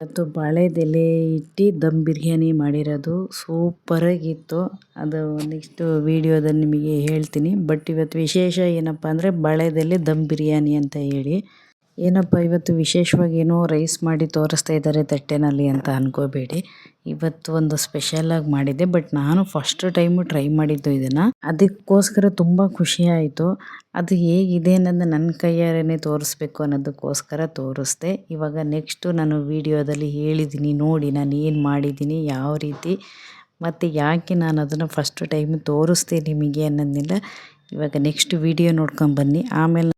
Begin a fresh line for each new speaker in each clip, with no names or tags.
ಇವತ್ತು ಬಾಳೆದೆಲೆ ಇಟ್ಟು ದಮ್ ಬಿರಿಯಾನಿ ಮಾಡಿರೋದು. ಸೂಪರಾಗಿತ್ತು. ಅದು ನೆಕ್ಸ್ಟ್ ವೀಡಿಯೋದಲ್ಲಿ ನಿಮಗೆ ಹೇಳ್ತೀನಿ. ಬಟ್ ಇವತ್ತು ವಿಶೇಷ ಏನಪ್ಪ ಅಂದರೆ ಬಾಳೆದೆಲೆ ದಮ್ ಬಿರಿಯಾನಿ ಅಂತ ಹೇಳಿ. ಏನಪ್ಪ, ಇವತ್ತು ವಿಶೇಷವಾಗಿ ಏನೋ ರೈಸ್ ಮಾಡಿ ತೋರಿಸ್ತಾ ಇದ್ದಾರೆ ತಟ್ಟೆನಲ್ಲಿ ಅಂತ ಅನ್ಕೋಬೇಡಿ. ಇವತ್ತು ಒಂದು ಸ್ಪೆಷಲಾಗಿ ಮಾಡಿದ್ದೆ ಬಟ್ ನಾನು ಫಸ್ಟ್ ಟೈಮು ಟ್ರೈ ಮಾಡಿದ್ದು ಇದನ್ನು. ಅದಕ್ಕೋಸ್ಕರ ತುಂಬ ಖುಷಿ ಆಯಿತು. ಅದು ಹೇಗಿದೆ ಅನ್ನೋದು ನನ್ನ ಕೈಯಾರೇ ತೋರಿಸ್ಬೇಕು ಅನ್ನೋದಕ್ಕೋಸ್ಕರ ತೋರಿಸ್ದೆ. ಇವಾಗ ನೆಕ್ಸ್ಟು ನಾನು ವೀಡಿಯೋದಲ್ಲಿ ಹೇಳಿದ್ದೀನಿ ನೋಡಿ ನಾನು ಏನು ಮಾಡಿದ್ದೀನಿ ಯಾವ ರೀತಿ, ಮತ್ತು ಯಾಕೆ ನಾನು ಅದನ್ನು ಫಸ್ಟ್ ಟೈಮ್ ತೋರಿಸ್ದೆ ನಿಮಗೆ ಅನ್ನೋದನ್ನೆಲ್ಲ ಇವಾಗ ನೆಕ್ಸ್ಟ್ ವೀಡಿಯೋ ನೋಡ್ಕೊಂಬನ್ನಿ ಆಮೇಲೆ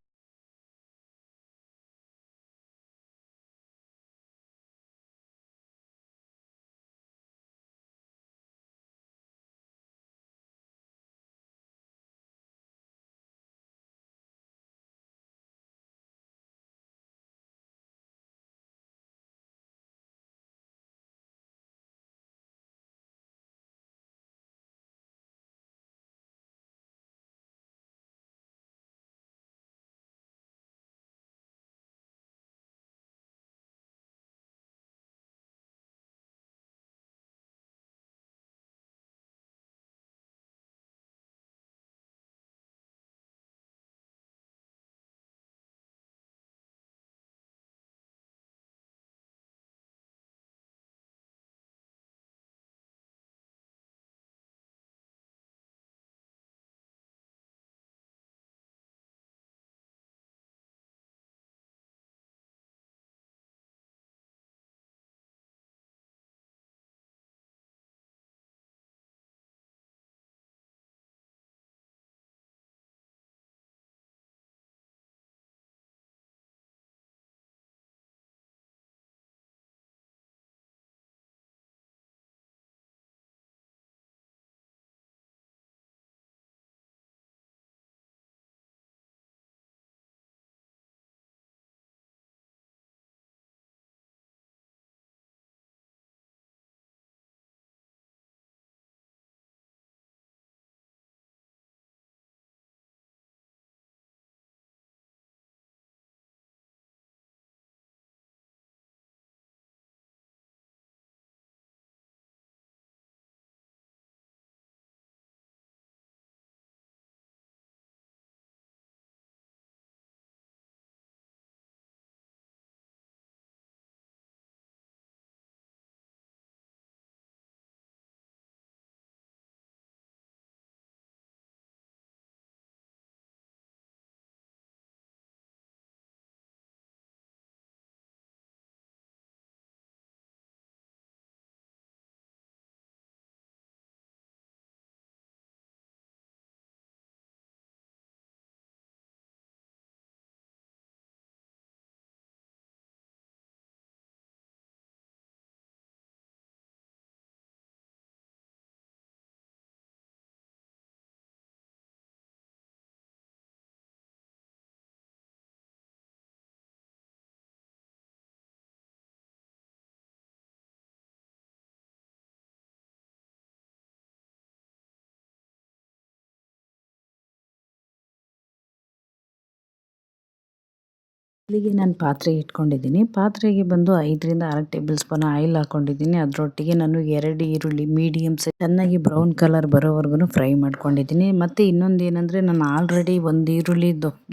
ಇಲ್ಲಿಗೆ ನಾನು ಪಾತ್ರೆ ಇಟ್ಕೊಂಡಿದ್ದೀನಿ. ಪಾತ್ರೆಗೆ ಬಂದು ಐದರಿಂದ ಆರು ಟೇಬಲ್ ಸ್ಪೂನ್ ಆಯಿಲ್ ಹಾಕೊಂಡಿದ್ದೀನಿ. ಅದರೊಟ್ಟಿಗೆ ನಾನು ಎರಡು ಈರುಳ್ಳಿ ಮೀಡಿಯಮ್ ಸೈಜ್ ಚೆನ್ನಾಗಿ ಬ್ರೌನ್ ಕಲರ್ ಬರೋವರೆಗೂ ಫ್ರೈ ಮಾಡ್ಕೊಂಡಿದ್ದೀನಿ. ಮತ್ತು ಇನ್ನೊಂದು ಏನಂದರೆ ನಾನು ಆಲ್ರೆಡಿ ಒಂದು ಈರುಳ್ಳಿ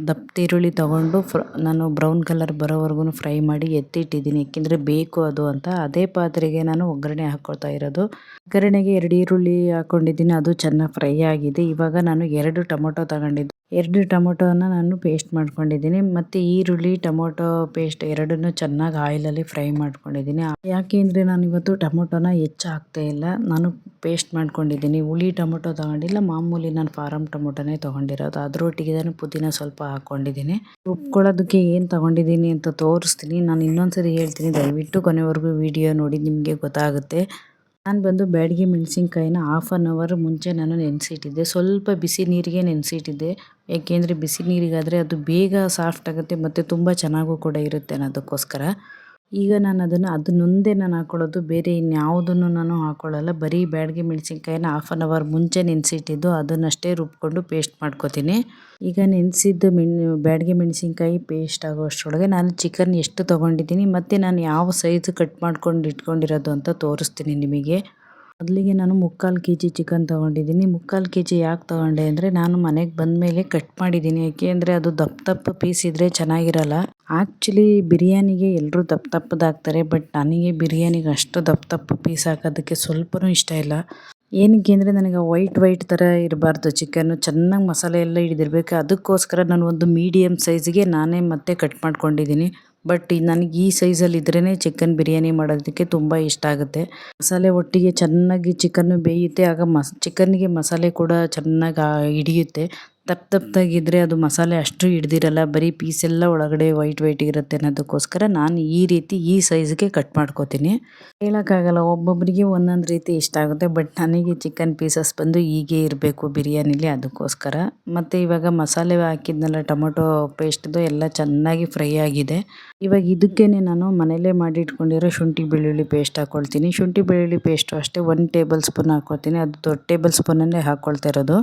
ದಪ್ಪ ಈರುಳ್ಳಿ ತೊಗೊಂಡು ನಾನು ಬ್ರೌನ್ ಕಲರ್ ಬರೋವರೆಗೂ ಫ್ರೈ ಮಾಡಿ ಎತ್ತಿಟ್ಟಿದ್ದೀನಿ. ಏಕೆಂದರೆ ಬೇಕು ಅದು ಅಂತ. ಅದೇ ಪಾತ್ರೆಗೆ ನಾನು ಒಗ್ಗರಣೆ ಹಾಕ್ಕೊಳ್ತಾ ಇರೋದು. ಒಗ್ಗರಣೆಗೆ ಎರಡು ಈರುಳ್ಳಿ ಹಾಕ್ಕೊಂಡಿದ್ದೀನಿ ಅದು ಚೆನ್ನಾಗಿ ಫ್ರೈ ಆಗಿದೆ. ಇವಾಗ ನಾನು ಎರಡು ಟೊಮೊಟೊ ತಗೊಂಡಿದ್ದು ಎರಡು ಟೊಮೊಟೊನ ನಾನು ಪೇಸ್ಟ್ ಮಾಡ್ಕೊಂಡಿದ್ದೀನಿ. ಮತ್ತು ಈರುಳ್ಳಿ, ಟೊಮೊಟೊ ಪೇಸ್ಟ್ ಎರಡನ್ನೂ ಚೆನ್ನಾಗಿ ಆಯಿಲಲ್ಲಿ ಫ್ರೈ ಮಾಡ್ಕೊಂಡಿದ್ದೀನಿ. ಯಾಕೆ ಅಂದರೆ ನಾನು ಇವತ್ತು ಟೊಮೊಟೊನ ಹೆಚ್ಚು ಹಾಕ್ತಾ ಇಲ್ಲ. ನಾನು ಪೇಸ್ಟ್ ಮಾಡ್ಕೊಂಡಿದ್ದೀನಿ. ಹುಳಿ ಟೊಮೊಟೊ ತೊಗೊಂಡಿಲ್ಲ. ಮಾಮೂಲಿ ನಾನು ಫಾರಮ್ ಟೊಮೊಟೊನೇ ತೊಗೊಂಡಿರೋದು. ಅದರೊಟ್ಟಿಗೆ ನಾನು ಪುದೀನ ಸ್ವಲ್ಪ ಹಾಕ್ಕೊಂಡಿದ್ದೀನಿ. ರುಬ್ಕೊಳ್ಳೋದಕ್ಕೆ ಏನು ತೊಗೊಂಡಿದ್ದೀನಿ ಅಂತ ತೋರಿಸ್ತೀನಿ. ನಾನು ಇನ್ನೊಂದು ಸರಿ ಹೇಳ್ತೀನಿ. ದಯವಿಟ್ಟು ಕೊನೆವರೆಗೂ ವಿಡಿಯೋ ನೋಡಿ. ನಿಮಗೆ ಗೊತ್ತಾಗುತ್ತೆ. ನಾನು ಬಂದು ಬ್ಯಾಡಗಿ ಮೆಣಸಿನ್ಕಾಯಿನ ಹಾಫ್ ಆನ್ ಅವರ್ ಮುಂಚೆ ನಾನು ನೆನೆಸಿಟ್ಟಿದ್ದೆ. ಸ್ವಲ್ಪ ಬಿಸಿ ನೀರಿಗೆ ನೆನೆಸಿಟ್ಟಿದ್ದೆ. ಯಾಕೆಂದರೆ ಬಿಸಿ ನೀರಿಗಾದರೆ ಅದು ಬೇಗ ಸಾಫ್ಟ್ ಆಗುತ್ತೆ ಮತ್ತು ತುಂಬ ಚೆನ್ನಾಗೂ ಕೂಡ ಇರುತ್ತೆ ಅನ್ನೋದಕ್ಕೋಸ್ಕರ. ಈಗ ನಾನು ಅದನ್ನು ಅದನ್ನೊಂದೇ ನಾನು ಹಾಕೊಳ್ಳೋದು, ಬೇರೆ ಇನ್ಯಾವುದನ್ನು ನಾನು ಹಾಕೊಳ್ಳಲ್ಲ. ಬರೀ ಬ್ಯಾಡಗಿ ಮೆಣಸಿನ್ಕಾಯಿನ ಹಾಫ್ ಆನ್ ಅವರ್ ಮುಂಚೆ ನೆನೆಸಿಟ್ಟಿದ್ದು, ಅದನ್ನಷ್ಟೇ ರುಬ್ಕೊಂಡು ಪೇಸ್ಟ್ ಮಾಡ್ಕೋತೀನಿ. ಈಗ ನೆನೆಸಿದ್ದು ಮೆಣ್, ಬ್ಯಾಡಗಿ ಮೆಣಸಿನ್ಕಾಯಿ ಪೇಸ್ಟ್ ಆಗೋ ಅಷ್ಟರೊಳಗೆ ನಾನು ಚಿಕನ್ ಎಷ್ಟು ತೊಗೊಂಡಿದ್ದೀನಿ, ಮತ್ತು ನಾನು ಯಾವ ಸೈಜ್ ಕಟ್ ಮಾಡ್ಕೊಂಡು ಇಟ್ಕೊಂಡಿರೋದು ಅಂತ ತೋರಿಸ್ತೀನಿ ನಿಮಗೆ. ಮೊದಲಿಗೆ ನಾನು ಮುಕ್ಕಾಲು ಕೆ ಜಿ ಚಿಕನ್ ತೊಗೊಂಡಿದ್ದೀನಿ. ಮುಕ್ಕಾಲು ಕೆ ಜಿ ಯಾಕೆ ತೊಗೊಂಡೆ ಅಂದರೆ ನಾನು ಮನೆಗೆ ಬಂದ ಮೇಲೆ ಕಟ್ ಮಾಡಿದ್ದೀನಿ. ಯಾಕೆ ಅಂದರೆ ಅದು ದಪ್ಪ ದಪ್ಪ ಪೀಸ್ ಇದ್ದರೆ ಚೆನ್ನಾಗಿರಲ್ಲ. ಆ್ಯಕ್ಚುಲಿ ಬಿರಿಯಾನಿಗೆ ಎಲ್ಲರೂ ದಪ್ಪ ದಪ್ಪದಾಗ್ತಾರೆ, ಬಟ್ ನನಗೆ ಬಿರಿಯಾನಿಗೆ ಅಷ್ಟು ದಪ್ಪ ದಪ್ಪ ಪೀಸ್ ಹಾಕೋದಕ್ಕೆ ಸ್ವಲ್ಪನೂ ಇಷ್ಟ ಇಲ್ಲ. ಏನಕ್ಕೆ ಅಂದರೆ ನನಗೆ ವೈಟ್ ವೈಟ್ ಥರ ಇರಬಾರ್ದು ಚಿಕನ್ನು ಚೆನ್ನಾಗಿ ಮಸಾಲೆ ಎಲ್ಲ ಹಿಡಿದಿರ್ಬೇಕು. ಅದಕ್ಕೋಸ್ಕರ ನಾನು ಒಂದು ಮೀಡಿಯಮ್ ಸೈಜ್ಗೆ ನಾನೇ ಮತ್ತೆ ಕಟ್ ಮಾಡ್ಕೊಂಡಿದ್ದೀನಿ. ಬಟ್ ನನಗೆ ಈ ಸೈಜಲ್ಲಿ ಇದ್ರೇ ಚಿಕನ್ ಬಿರಿಯಾನಿ ಮಾಡೋದಕ್ಕೆ ತುಂಬ ಇಷ್ಟ ಆಗುತ್ತೆ. ಮಸಾಲೆ ಒಟ್ಟಿಗೆ ಚೆನ್ನಾಗಿ ಚಿಕನ್ನು ಬೇಯುತ್ತೆ, ಆಗ ಮಸ್ ಚಿಕನ್ನಿಗೆ ಮಸಾಲೆ ಕೂಡ ಚೆನ್ನಾಗಿ ಹಿಡಿಯುತ್ತೆ. ದಪ್ಪ ದಪ್ಪದಾಗಿದ್ದರೆ ಅದು ಮಸಾಲೆ ಅಷ್ಟು ಹಿಡ್ದಿರಲ್ಲ, ಬರೀ ಪೀಸೆಲ್ಲ ಒಳಗಡೆ ವೈಟ್ ವೈಟ್ ಇರುತ್ತೆ ಅನ್ನೋದಕ್ಕೋಸ್ಕರ ನಾನು ಈ ರೀತಿ ಈ ಸೈಜ್ಗೆ ಕಟ್ ಮಾಡ್ಕೋತೀನಿ. ಹೇಳೋಕ್ಕಾಗಲ್ಲ ಒಬ್ಬೊಬ್ಬರಿಗೆ ಒಂದೊಂದು ರೀತಿ ಇಷ್ಟ ಆಗುತ್ತೆ ಬಟ್ ನನಗೆ ಚಿಕನ್ ಪೀಸಸ್ ಬಂದು ಹೀಗೆ ಇರಬೇಕು ಬಿರಿಯಾನಿಲಿ ಅದಕ್ಕೋಸ್ಕರ. ಮತ್ತು ಇವಾಗ ಮಸಾಲೆ ಹಾಕಿದ್ನಲ್ಲ, ಟೊಮೊಟೊ ಪೇಸ್ಟ್ದು ಎಲ್ಲ ಚೆನ್ನಾಗಿ ಫ್ರೈ ಆಗಿದೆ. ಇವಾಗ ಇದಕ್ಕೇ ನಾನು ಮನೇಲೇ ಮಾಡಿಟ್ಕೊಂಡಿರೋ ಶುಂಠಿ ಬೆಳ್ಳುಳ್ಳಿ ಪೇಸ್ಟ್ ಹಾಕ್ಕೊಳ್ತೀನಿ ಶುಂಠಿ ಬೆಳ್ಳುಳ್ಳಿ ಪೇಸ್ಟು ಅಷ್ಟೇ ಒನ್ ಟೇಬಲ್ ಸ್ಪೂನ್ ಹಾಕ್ಕೊಳ್ತೀನಿ ಅದು ದೊಡ್ಡ ಟೇಬಲ್ ಸ್ಪೂನಲ್ಲೇ ಹಾಕ್ಕೊಳ್ತಾ ಇರೋದು.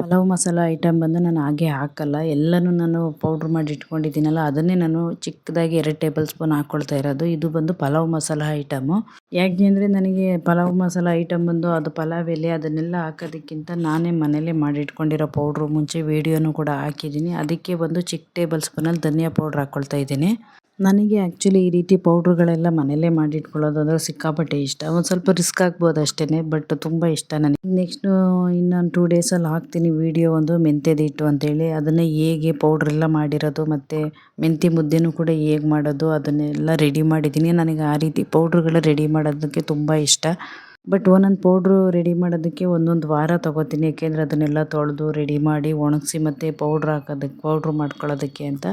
ಪಲಾವ್ ಮಸಾಲ ಐಟಮ್ ಬಂದು ನಾನು ಹಾಗೆ ಹಾಕಲ್ಲ. ಎಲ್ಲನೂ ನಾನು ಪೌಡ್ರ್ ಮಾಡಿ ಇಟ್ಕೊಂಡಿದ್ದೀನಲ್ಲ, ಅದನ್ನೇ ನಾನು ಚಿಕ್ಕದಾಗಿ ಎರಡು ಟೇಬಲ್ ಸ್ಪೂನ್ ಹಾಕ್ಕೊಳ್ತಾ ಇರೋದು. ಇದು ಬಂದು ಪಲಾವ್ ಮಸಾಲ ಐಟಮು ಯಾಕೆ ಅಂದರೆ ನನಗೆ ಪಲಾವ್ ಮಸಾಲ ಐಟಮ್ ಬಂದು ಅದು ಪಲಾವ್ ಎಲೆ ಅದನ್ನೆಲ್ಲ ಹಾಕೋದಕ್ಕಿಂತ ನಾನೇ ಮನೇಲೆ ಮಾಡಿಟ್ಕೊಂಡಿರೋ ಪೌಡ್ರು ಮುಂಚೆ ವೀಡಿಯೋನು ಕೂಡ ಹಾಕಿದ್ದೀನಿ. ಅದಕ್ಕೆ ಒಂದು ಚಿಕ್ಕ ಟೇಬಲ್ ಸ್ಪೂನಲ್ಲಿ ಧನಿಯಾ ಪೌಡ್ರ್ ಹಾಕ್ಕೊಳ್ತಾ ಇದ್ದೀನಿ. ನನಗೆ ಆ್ಯಕ್ಚುಲಿ ಈ ರೀತಿ ಪೌಡ್ರುಗಳೆಲ್ಲ ಮನೆಯಲ್ಲೇ ಮಾಡಿಟ್ಕೊಳ್ಳೋದು ಅಂದರೆ ಸಿಕ್ಕಾಪಟ್ಟೆ ಇಷ್ಟ. ಒಂದು ಸ್ವಲ್ಪ ರಿಸ್ಕ್ ಆಗ್ಬೋದು ಅಷ್ಟೇ ಬಟ್ ತುಂಬ ಇಷ್ಟ ನನಗೆ. ನೆಕ್ಸ್ಟು ಇನ್ನೊಂದು ಟೂ ಡೇಸಲ್ಲಿ ಹಾಕ್ತೀನಿ ವೀಡಿಯೋ ಒಂದು ಮೆಂತ್ಯದಿಟ್ಟು ಅಂತೇಳಿ. ಅದನ್ನು ಹೇಗೆ ಪೌಡ್ರೆಲ್ಲ ಮಾಡಿರೋದು ಮತ್ತು ಮೆಂತ್ಯ ಮುದ್ದೆನೂ ಕೂಡ ಹೇಗೆ ಮಾಡೋದು ಅದನ್ನೆಲ್ಲ ರೆಡಿ ಮಾಡಿದ್ದೀನಿ. ನನಗೆ ಆ ರೀತಿ ಪೌಡ್ರುಗಳು ರೆಡಿ ಮಾಡೋದಕ್ಕೆ ತುಂಬ ಇಷ್ಟ. ಬಟ್ ಒಂದೊಂದು ಪೌಡ್ರು ರೆಡಿ ಮಾಡೋದಕ್ಕೆ ಒಂದೊಂದು ವಾರ ತೊಗೋತೀನಿ. ಯಾಕೆಂದರೆ ಅದನ್ನೆಲ್ಲ ತೊಳೆದು ರೆಡಿ ಮಾಡಿ ಒಣಗಿಸಿ ಮತ್ತು ಪೌಡ್ರ್ ಹಾಕೋದಕ್ಕೆ ಪೌಡ್ರ್ ಮಾಡ್ಕೊಳ್ಳೋದಕ್ಕೆ ಅಂತ.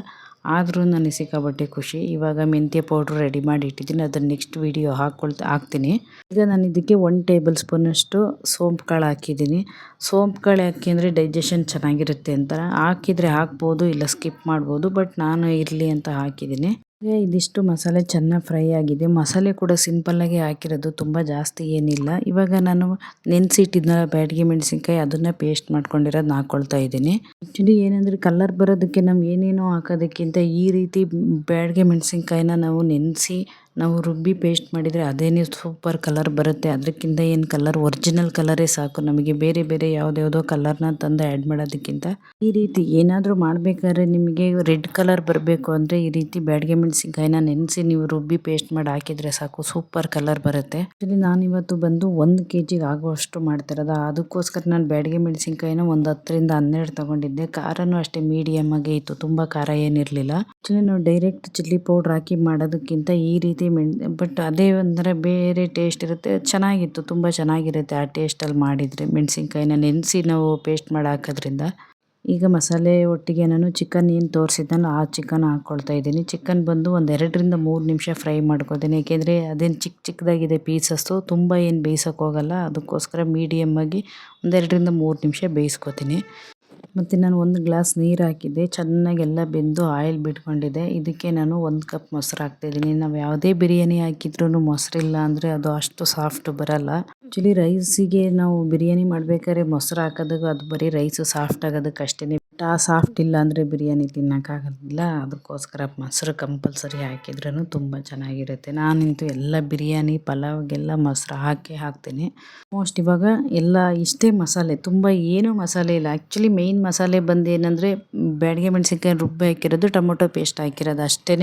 ಆದರೂ ನನಗೆ ಸಿಕ್ಕಾಪಟ್ಟೆ ಖುಷಿ. ಇವಾಗ ಮೆಂತ್ಯ ಪೌಡ್ರ್ ರೆಡಿ ಮಾಡಿ ಇಟ್ಟಿದ್ದೀನಿ. ಅದನ್ನು ನೆಕ್ಸ್ಟ್ ವಿಡಿಯೋ ಹಾಕ್ಕೊಳ್ತಾ ಹಾಕ್ತೀನಿ. ಈಗ ನಾನು ಇದಕ್ಕೆ ಒನ್ ಟೇಬಲ್ ಸ್ಪೂನಷ್ಟು ಸೋಂಪು ಕಾಳು ಹಾಕಿದ್ದೀನಿ. ಸೋಂಪು ಕಾಳು ಹಾಕಿ ಅಂದರೆ ಡೈಜೆಷನ್ ಚೆನ್ನಾಗಿರುತ್ತೆ ಅಂತ ಹಾಕಿದರೆ ಹಾಕ್ಬೋದು ಇಲ್ಲ ಸ್ಕಿಪ್ ಮಾಡ್ಬೋದು ಬಟ್ ನಾನು ಇರಲಿ ಅಂತ ಹಾಕಿದ್ದೀನಿ. ಇದಿಷ್ಟು ಮಸಾಲೆ ಚೆನ್ನಾಗಿ ಫ್ರೈ ಆಗಿದೆ. ಮಸಾಲೆ ಕೂಡ ಸಿಂಪಲ್ಲಾಗಿ ಹಾಕಿರೋದು, ತುಂಬ ಜಾಸ್ತಿ ಏನಿಲ್ಲ. ಇವಾಗ ನಾನು ನೆನೆಸಿಟ್ಟಿದ್ನಲ್ಲ ಬ್ಯಾಡಿಗೆ ಮೆಣಸಿನ್ಕಾಯಿ, ಅದನ್ನು ಪೇಸ್ಟ್ ಮಾಡ್ಕೊಂಡಿರೋದು ಹಾಕ್ಕೊಳ್ತಾ ಇದ್ದೀನಿ. ಆ್ಯಕ್ಚುಲಿ ಏನಂದರೆ ಕಲರ್ ಬರೋದಕ್ಕೆ ನಾವು ಏನೇನೋ ಹಾಕೋದಕ್ಕಿಂತ ಈ ರೀತಿ ಬ್ಯಾಡಿಗೆ ಮೆಣಸಿನ್ಕಾಯಿನ ನಾವು ನೆನೆಸಿ ನಾವು ರುಬ್ಬಿ ಪೇಸ್ಟ್ ಮಾಡಿದರೆ ಅದೇನೇ ಸೂಪರ್ ಕಲರ್ ಬರುತ್ತೆ. ಅದಕ್ಕಿಂತ ಏನು ಕಲರ್ ಒರಿಜಿನಲ್ ಕಲರೇ ಸಾಕು. ನಮಗೆ ಬೇರೆ ಬೇರೆ ಯಾವುದ್ಯಾವುದೋ ಕಲರ್ನ ತಂದು ಆ್ಯಡ್ ಮಾಡೋದಕ್ಕಿಂತ ಈ ರೀತಿ ಏನಾದರೂ ಮಾಡಬೇಕಾದ್ರೆ ನಿಮಗೆ ರೆಡ್ ಕಲರ್ ಬರಬೇಕು ಅಂದರೆ ಈ ರೀತಿ ಬ್ಯಾಡ್ಗೆ ಮೆಣಸಿನ್ಕಾಯಿನ ನೆನೆಸಿ ನೀವು ರುಬ್ಬಿ ಪೇಸ್ಟ್ ಮಾಡಿ ಹಾಕಿದರೆ ಸಾಕು. ಸೂಪರ್ ಕಲರ್ ಬರುತ್ತೆ. ಆ್ಯಕ್ಚುಲಿ ನಾನಿವತ್ತು ಬಂದು ಒಂದು ಕೆ ಜಿಗೆ ಆಗುವಷ್ಟು ಮಾಡ್ತಿರೋದು. ಅದಕ್ಕೋಸ್ಕರ ನಾನು ಬ್ಯಾಡ್ಗೆ ಮೆಣಸಿನ್ಕಾಯಿನ ಒಂದು ಹತ್ತರಿಂದ ಹನ್ನೆರಡು ತೊಗೊಂಡಿದ್ದೆ. ಖಾರನೂ ಅಷ್ಟೇ ಮೀಡಿಯಮ್ ಆಗಿ ಇತ್ತು. ತುಂಬ ಖಾರ ಏನಿರಲಿಲ್ಲ. ಆ್ಯಕ್ಚುಲಿ ನಾವು ಡೈರೆಕ್ಟ್ ಚಿಲ್ಲಿ ಪೌಡ್ರ್ ಹಾಕಿ ಮಾಡೋದಕ್ಕಿಂತ ಈ ರೀತಿ ಬಟ್ ಅದೇ ಒಂಥರ ಬೇರೆ ಟೇಸ್ಟ್ ಇರುತ್ತೆ. ಚೆನ್ನಾಗಿತ್ತು, ತುಂಬ ಚೆನ್ನಾಗಿರುತ್ತೆ ಆ ಟೇಸ್ಟಲ್ಲಿ ಮಾಡಿದರೆ. ಮೆಣಸಿನ್ಕಾಯಿನ ನೆನೆಸಿ ನಾವು ಪೇಸ್ಟ್ ಮಾಡಿ ಹಾಕೋದ್ರಿಂದ ಈಗ ಮಸಾಲೆ ಒಟ್ಟಿಗೆ ನಾನು ಚಿಕನ್ ಏನು ತೋರಿಸಿದ್ದನೋ ಆ ಚಿಕನ್ ಹಾಕ್ಕೊಳ್ತಾ ಇದ್ದೀನಿ. ಚಿಕನ್ ಬಂದು ಒಂದು ಎರಡರಿಂದ ಮೂರು ನಿಮಿಷ ಫ್ರೈ ಮಾಡ್ಕೊತೀನಿ ಏಕೆಂದರೆ ಅದೇನು ಚಿಕ್ಕ ಚಿಕ್ಕದಾಗಿದೆ ಪೀಸಸ್ಸು ತುಂಬ ಏನು ಬೇಯಿಸೋಕ್ಕೋಗಲ್ಲ ಅದಕ್ಕೋಸ್ಕರ ಮೀಡಿಯಮ್ಮಾಗಿ ಒಂದೆರಡರಿಂದ ಮೂರು ನಿಮಿಷ ಬೇಯಿಸ್ಕೊತೀನಿ. ಮತ್ತು ನಾನು ಒಂದು ಗ್ಲಾಸ್ ನೀರು ಹಾಕಿದ್ದೆ. ಚೆನ್ನಾಗಿ ಎಲ್ಲ ಬೆಂದು ಆಯಿಲ್ ಬಿಟ್ಕೊಂಡಿದೆ ಇದಕ್ಕೆ ನಾನು ಒಂದು ಕಪ್ ಮೊಸರು ಹಾಕ್ತಾಯಿದ್ದೀನಿ ನಾವು ಯಾವುದೇ ಬಿರಿಯಾನಿ ಹಾಕಿದ್ರೂ ಮೊಸರಿಲ್ಲ ಅಂದರೆ ಅದು ಅಷ್ಟು ಸಾಫ್ಟ್ ಬರಲ್ಲ. ಆ್ಯಕ್ಚುಲಿ ರೈಸಿಗೆ ನಾವು ಬಿರಿಯಾನಿ ಮಾಡ್ಬೇಕಾದ್ರೆ ಮೊಸರು ಹಾಕೋದಕ್ಕೆ ಅದು ಬರೀ ರೈಸು ಸಾಫ್ಟ್ ಆಗೋದಕ್ಕೆ ಅಷ್ಟೇ ಆ ಸಾಫ್ಟ್ ಇಲ್ಲ ಅಂದರೆ ಬಿರಿಯಾನಿ ತಿನ್ನೋಕ್ಕಾಗೋದಿಲ್ಲ ಅದಕ್ಕೋಸ್ಕರ ಮೊಸರು ಕಂಪಲ್ಸರಿ ಹಾಕಿದ್ರೂ ತುಂಬ ಚೆನ್ನಾಗಿರುತ್ತೆ. ನಾನಂತೂ ಎಲ್ಲ ಬಿರಿಯಾನಿ, ಪಲಾವ್ಗೆಲ್ಲ ಮೊಸರು ಹಾಕಿ ಹಾಕ್ತೀನಿ. ಮೋಸ್ಟ್ ಇವಾಗ ಎಲ್ಲ ಇಷ್ಟೇ ಮಸಾಲೆ, ತುಂಬ ಏನೂ ಮಸಾಲೆ ಇಲ್ಲ. ಆ್ಯಕ್ಚುಲಿ ಮೇಯ್ನ್ ಮಸಾಲೆ ಬಂದು ಏನಂದರೆ ಬ್ಯಾಡಿಗೆ ಮೆಣಸಿನ್ಕಾಯಿ ರುಬ್ಬಿ ಹಾಕಿರೋದು, ಟೊಮೊಟೊ ಪೇಸ್ಟ್ ಹಾಕಿರೋದು ಅಷ್ಟೇ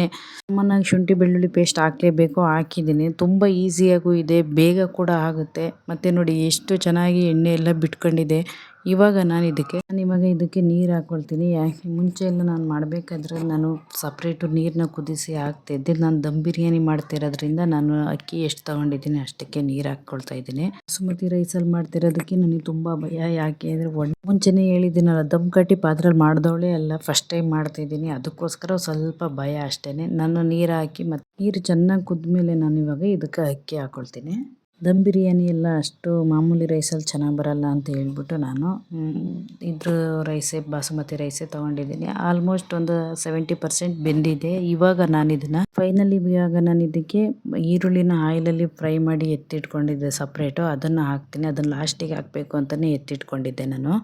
ಸುಮ್ಮನಾಗಿ ಶುಂಠಿ, ಬೆಳ್ಳುಳ್ಳಿ ಪೇಸ್ಟ್ ಹಾಕಲೇಬೇಕು, ಹಾಕಿದ್ದೀನಿ. ತುಂಬ ಈಸಿಯಾಗೂ ಇದೆ, ಬೇಗ ಕೂಡ ಆಗುತ್ತೆ. ಮತ್ತು ನೋಡಿ ಎಷ್ಟು ಚೆನ್ನಾಗಿ ಎಣ್ಣೆ ಎಲ್ಲ ಬಿಟ್ಕೊಂಡಿದೆ. ಇವಾಗ ನಾನು ಇದಕ್ಕೆ, ನಾನು ಇವಾಗ ಇದಕ್ಕೆ ನೀರು ಹಾಕ್ಕೊಳ್ತೀನಿ ಯಾಕೆ, ಮುಂಚೆ ಎಲ್ಲ ನಾನು ಮಾಡಬೇಕಾದ್ರೆ ನಾನು ಸಪ್ರೇಟು ನೀರನ್ನ ಕುದಿಸಿ ಹಾಕ್ತಿದ್ದೆ ನಾನು ದಮ್ ಬಿರಿಯಾನಿ ಮಾಡ್ತಿರೋದ್ರಿಂದ ನಾನು ಅಕ್ಕಿ ಎಷ್ಟು ತೊಗೊಂಡಿದ್ದೀನಿ ಅಷ್ಟಕ್ಕೆ ನೀರು ಹಾಕ್ಕೊಳ್ತಾ ಇದ್ದೀನಿ. ಸುಮತಿ ರೈಸಲ್ಲಿ ಮಾಡ್ತಿರೋದಕ್ಕೆ ನನಗೆ ತುಂಬ ಭಯ. ಯಾಕೆ ಅಂದರೆ ಮುಂಚೆನೇ ಹೇಳಿದ್ದೀನಲ್ಲ, ದಮ್ ಕಟ್ಟಿ ಪಾತ್ರೆಯಲ್ಲಿ ಮಾಡಿದವಳೆ ಅಲ್ಲ ಫಸ್ಟ್ ಟೈಮ್ ಮಾಡ್ತಿದ್ದೀನಿ ಅದಕ್ಕೋಸ್ಕರ ಸ್ವಲ್ಪ ಭಯ ಅಷ್ಟೇ ನಾನು ನೀರು ಹಾಕಿ ಮತ್ತು ನೀರು ಚೆನ್ನಾಗಿ ಕುದ್ಮೇಲೆ ನಾನು ಇವಾಗ ಇದಕ್ಕೆ ಅಕ್ಕಿ ಹಾಕ್ಕೊಳ್ತೀನಿ ದಮ್ ಬಿರಿಯಾನಿ ಎಲ್ಲ ಅಷ್ಟು ಮಾಮೂಲಿ ರೈಸಲ್ಲಿ ಚೆನ್ನಾಗಿ ಬರಲ್ಲ ಅಂತ ಹೇಳ್ಬಿಟ್ಟು ನಾನು ಇದ್ರ ರೈಸೇ ಬಾಸುಮತಿ ರೈಸೇ ತೊಗೊಂಡಿದ್ದೀನಿ. ಆಲ್ಮೋಸ್ಟ್ ಒಂದು ಸೆವೆಂಟಿ ಪರ್ಸೆಂಟ್ ಬೆಂದಿದೆ. ಇವಾಗ ನಾನು ಇದನ್ನು ಫೈನಲಿ ಇವಾಗ ನಾನು ಇದಕ್ಕೆ ಈರುಳ್ಳಿನ ಆಯಿಲಲ್ಲಿ ಫ್ರೈ ಮಾಡಿ ಎತ್ತಿಟ್ಕೊಂಡಿದ್ದೆ ಸಪ್ರೇಟು ಅದನ್ನು ಹಾಕ್ತೀನಿ. ಅದನ್ನು ಲಾಸ್ಟಿಗೆ ಹಾಕಬೇಕು ಅಂತಲೇ ಎತ್ತಿಟ್ಕೊಂಡಿದ್ದೆ ನಾನು.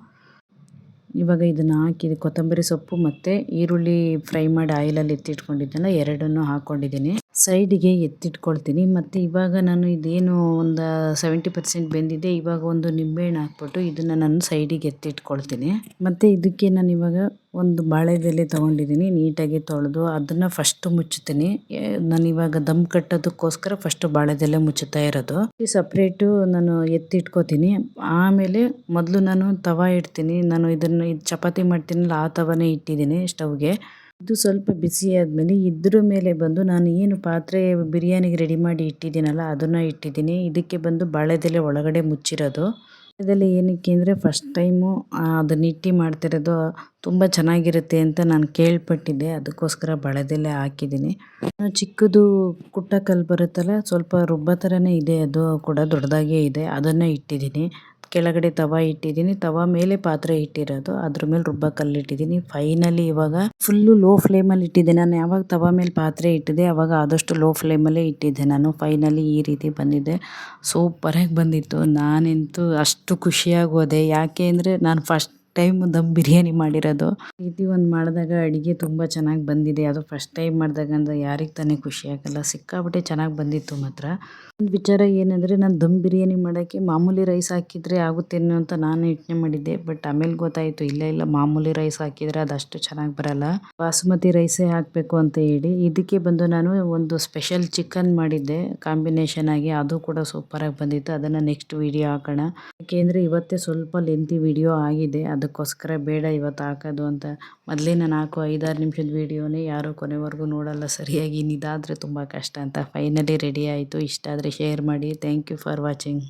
ಇವಾಗ ಇದನ್ನು ಹಾಕಿ, ಕೊತ್ತಂಬರಿ ಸೊಪ್ಪು ಮತ್ತು ಈರುಳ್ಳಿ ಫ್ರೈ ಮಾಡಿ ಆಯಿಲಲ್ಲಿ ಎತ್ತಿಟ್ಕೊಂಡಿದ್ದೆಲ್ಲ ಎರಡನ್ನೂ ಹಾಕ್ಕೊಂಡಿದ್ದೀನಿ ಸೈಡಿಗೆ ಎತ್ತಿಟ್ಕೊಳ್ತೀನಿ. ಮತ್ತು ಇವಾಗ ನಾನು ಇದೇನು ಒಂದು ಸೆವೆಂಟಿ ಪರ್ಸೆಂಟ್ ಬೆಂದಿದೆ. ಇವಾಗ ಒಂದು ನಿಂಬೆಹಣ್ಣು ಹಾಕ್ಬಿಟ್ಟು ಇದನ್ನು ನಾನು ಸೈಡಿಗೆ ಎತ್ತಿಟ್ಕೊಳ್ತೀನಿ. ಮತ್ತು ಇದಕ್ಕೆ ನಾನು ಇವಾಗ ಒಂದು ಬಾಳೆದೆಲೆ ತೊಗೊಂಡಿದ್ದೀನಿ. ನೀಟಾಗಿ ತೊಳೆದು ಅದನ್ನು ಫಸ್ಟ್ ಮುಚ್ಚುತ್ತೀನಿ. ನಾನು ಇವಾಗ ದಮ್ ಕಟ್ಟೋದಕ್ಕೋಸ್ಕರ ಫಸ್ಟ್ ಬಾಳೆದೆಲೆ ಮುಚ್ಚುತ್ತಾ ಇರೋದು. ಈ ಸಪ್ರೇಟು ನಾನು ಎತ್ತಿಟ್ಕೋತೀನಿ. ಆಮೇಲೆ ಮೊದಲು ನಾನು ತವ ಇಡ್ತೀನಿ. ನಾನು ಇದನ್ನು, ಇದು ಚಪಾತಿ ಮಾಡ್ತೀನಲ್ಲ, ಆ ತವನೇ ಇಟ್ಟಿದ್ದೀನಿ ಸ್ಟವ್ಗೆ. ಇದು ಸ್ವಲ್ಪ ಬಿಸಿ ಆದಮೇಲೆ ಇದ್ರ ಮೇಲೆ ಬಂದು ನಾನು ಏನು ಪಾತ್ರೆ ಬಿರಿಯಾನಿಗೆ ರೆಡಿ ಮಾಡಿ ಇಟ್ಟಿದ್ದೀನಲ್ಲ ಅದನ್ನು ಇಟ್ಟಿದ್ದೀನಿ. ಇದಕ್ಕೆ ಬಂದು ಬಾಳೆದೆಲೆ ಒಳಗಡೆ ಮುಚ್ಚಿರೋದು. ಇದರಲ್ಲಿ ಏನಕ್ಕೆ ಅಂದರೆ ಫಸ್ಟ್ ಟೈಮು ಅದನ್ನ ಇಟ್ಟಿ ಮಾಡ್ತಿರೋದು ತುಂಬ ಚೆನ್ನಾಗಿರುತ್ತೆ ಅಂತ ನಾನು ಕೇಳ್ಪಟ್ಟಿದ್ದೆ. ಅದಕ್ಕೋಸ್ಕರ ಬಳೆದೆಲೆ ಹಾಕಿದ್ದೀನಿ. ಚಿಕ್ಕದು ಕುಟ್ಟ ಕಲ್ಲು ಬರುತ್ತಲ್ಲ, ಸ್ವಲ್ಪ ರುಬ್ಬ ಥರನೇ ಇದೆ. ಅದು ಕೂಡ ದೊಡ್ಡದಾಗೇ ಇದೆ. ಅದನ್ನು ಇಟ್ಟಿದ್ದೀನಿ. ಕೆಳಗಡೆ ತವ ಇಟ್ಟಿದ್ದೀನಿ. ತವ ಮೇಲೆ ಪಾತ್ರೆ ಇಟ್ಟಿರೋದು. ಅದ್ರ ಮೇಲೆ ರುಬ್ಬ ಕಲ್ಲು ಇಟ್ಟಿದ್ದೀನಿ ಫೈನಲಿ ಇವಾಗ ಫುಲ್ಲು ಲೋ ಫ್ಲೇಮಲ್ಲಿ ಇಟ್ಟಿದ್ದೆ. ನಾನು ಯಾವಾಗ ತವ ಮೇಲೆ ಪಾತ್ರೆ ಇಟ್ಟಿದೆ ಅವಾಗ ಆದಷ್ಟು ಲೋ ಫ್ಲೇಮಲ್ಲೇ ಇಟ್ಟಿದ್ದೆ ನಾನು. ಫೈನಲಿ ಈ ರೀತಿ ಬಂದಿದೆ. ಸೂಪರಾಗಿ ಬಂದಿತ್ತು. ನಾನಂತೂ ಅಷ್ಟು ಖುಷಿಯಾಗಿ ಹೋದೆ ಯಾಕೆ ಅಂದರೆ ನಾನು ಫಸ್ಟ್ ಟೈಮ್ ದಮ್ ಬಿರಿಯಾನಿ ಮಾಡಿರೋದು. ರೀತಿ ಒಂದು ಮಾಡಿದಾಗ ಅಡುಗೆ ತುಂಬ ಚೆನ್ನಾಗಿ ಬಂದಿದೆ. ಅದು ಫಸ್ಟ್ ಟೈಮ್ ಮಾಡಿದಾಗ ಅಂದರೆ ಯಾರಿಗೆ ತಾನೇ ಖುಷಿ ಆಗಲ್ಲ. ಸಿಕ್ಕಾಬಿಟ್ಟೆ ಚೆನ್ನಾಗಿ ಬಂದಿತ್ತು ಮಾತ್ರ. ಒಂದು ವಿಚಾರ ಏನಂದರೆ ನಾನು ದಮ್ ಬಿರಿಯಾನಿ ಮಾಡೋಕ್ಕೆ ಮಾಮೂಲಿ ರೈಸ್ ಹಾಕಿದರೆ ಆಗುತ್ತೆ ಅಂತ ನಾನು ಯೋಚನೆ ಮಾಡಿದ್ದೆ. ಬಟ್ ಆಮೇಲೆ ಗೊತ್ತಾಯಿತು, ಇಲ್ಲ ಇಲ್ಲ, ಮಾಮೂಲಿ ರೈಸ್ ಹಾಕಿದರೆ ಅದು ಅಷ್ಟು ಚೆನ್ನಾಗಿ ಬರಲ್ಲ. ಬಾಸುಮತಿ ರೈಸೇ ಹಾಕಬೇಕು ಅಂತ ಹೇಳಿ ಇದಕ್ಕೆ ಬಂದು ನಾನು ಒಂದು ಸ್ಪೆಷಲ್ ಚಿಕನ್ ಮಾಡಿದ್ದೆ. ಕಾಂಬಿನೇಷನ್ ಆಗಿ ಅದು ಕೂಡ ಸೂಪರಾಗಿ ಬಂದಿತ್ತು. ಅದನ್ನು ನೆಕ್ಸ್ಟ್ ವಿಡಿಯೋ ಹಾಕೋಣ. ಯಾಕೆಂದರೆ ಇವತ್ತೇ ಸ್ವಲ್ಪ ಲೆಂತಿ ವಿಡಿಯೋ ಆಗಿದೆ. ಅದಕ್ಕೋಸ್ಕರ ಬೇಡ ಇವತ್ತು ಹಾಕೋದು ಅಂತ. ಮೊದಲೇ ನಾನು ಹಾಕೋ ಐದಾರು ನಿಮಿಷದ ವೀಡಿಯೋನೇ ಯಾರೂ ಕೊನೆವರೆಗೂ ನೋಡಲ್ಲ. ಸರಿಯಾಗಿ ಇನ್ನಿದಾದರೆ ತುಂಬ ಕಷ್ಟ ಅಂತ. ಫೈನಲಿ ರೆಡಿ ಆಯಿತು. ಇಷ್ಟ ಆದರೆ ಶೇರ್ ಮಾಡಿ. Thank you for watching